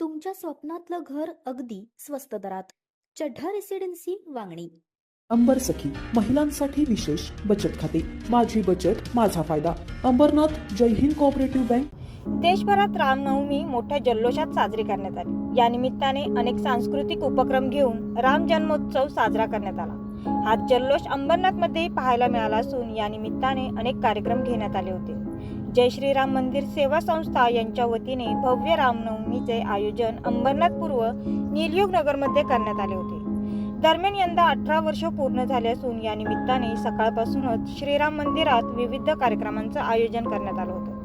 तुमच्या स्वप्नातलं घर अगदी स्वस्त दरात. चढ्ढा रेसिडेन्सी वांगणी. अंबर सखी महिलांसाठी विशेष बचत खाते. माझी बचत माझा फायदा. अंबरनाथ जय हिंद कोऑपरेटिव्ह बँक देशभरात रामनवमी मोठ्या जल्लोषात साजरी करण्यात आली. या निमित्ताने अनेक सांस्कृतिक उपक्रम घेऊन राम जन्मोत्सव साजरा करण्यात आला. हा जल्लोष अंबरनाथमध्येही पाहायला मिळाला असून या निमित्ताने अनेक कार्यक्रम घेण्यात आले होते. जय श्रीराम मंदिर सेवा संस्था यांच्या वतीने भव्य रामनवमीचे आयोजन अंबरनाथ पूर्व निलयुग नगरमध्ये करण्यात आले होते. दरम्यान यंदा अठरा वर्ष पूर्ण झाले असून या निमित्ताने सकाळपासूनच श्रीराम मंदिरात विविध कार्यक्रमांचं आयोजन करण्यात आलं होतं.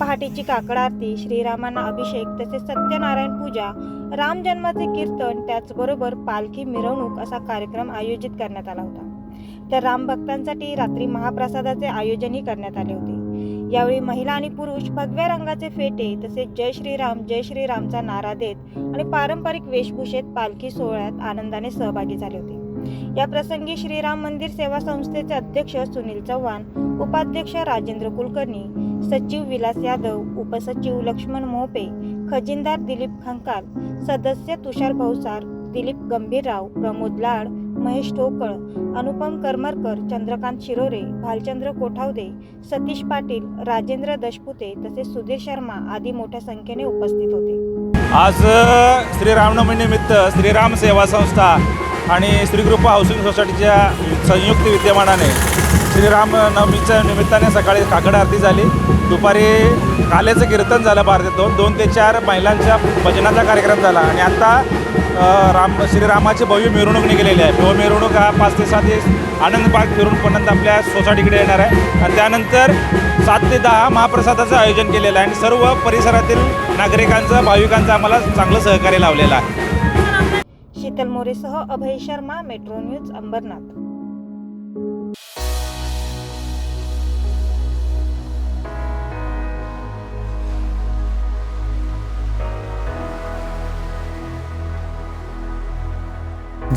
पहाटेची काकड आरती श्रीरामांना अभिषेक तसेच सत्यनारायण पूजा राम जन्माचे कीर्तन त्याचबरोबर पालखी मिरवणूक असा कार्यक्रम आयोजित करण्यात आला होता. तर राम भक्तांसाठी रात्री महाप्रसादाचे आयोजनही करण्यात आले होते. यावेळी महिला आणि पुरुष भगव्या रंगाचे फेटे तसेच जय श्रीराम जय श्रीरामचा नारा देत आणि पारंपरिक वेशभूषेत पालखी सोहळ्यात आनंदाने सहभागी झाले होते. या प्रसंगी श्रीराम मंदिर सेवा संस्थेचे अध्यक्ष सुनील चव्हाण उपाध्यक्ष राजेंद्र कुलकर्णी सचिव विलास यादव उपसचिव लक्ष्मण मोपे खजिनदार दिलीप खंकाल सदस्य तुषार भौसार दिलीप गंभीरराव प्रमोद लाड महेश ठोकळ अनुपम करमरकर चंद्रकांत शिरोरे भालचंद्र कोठावदे सतीश पाटील राजेंद्र दशपुते तसेच सुधीर शर्मा आदी मोठ्या संख्येने उपस्थित होते. आज श्रीरामनवमी निमित्त श्रीराम सेवा संस्था आणि श्रीकृपा हाऊसिंग सोसायटीच्या संयुक्त विद्यमानाने श्रीराम नवमीच्या निमित्ताने सकाळी काकड आरती झाली. दुपारी काल्याचं कीर्तन झालं बारा दोन दोन ते चार महिलांच्या भजनाचा कार्यक्रम झाला. आणि आत्ता राम श्रीरामाची भव्य मिरवणूक निघालेली आहे. भव्य मिरवणूक हा पाच ते सात दिवस आनंद पार्क फिरून पर्यंत आपल्या सोसायटीकडे येणार आहे. आणि त्यानंतर सात ते दहा महाप्रसादाचं आयोजन केलेलं आहे. आणि सर्व परिसरातील नागरिकांचं भाविकांचं आम्हाला चांगलं सहकार्य लावलेलं आहे. शीतल मोरेसह अभय शर्मा मेट्रो न्यूज अंबरनाथ.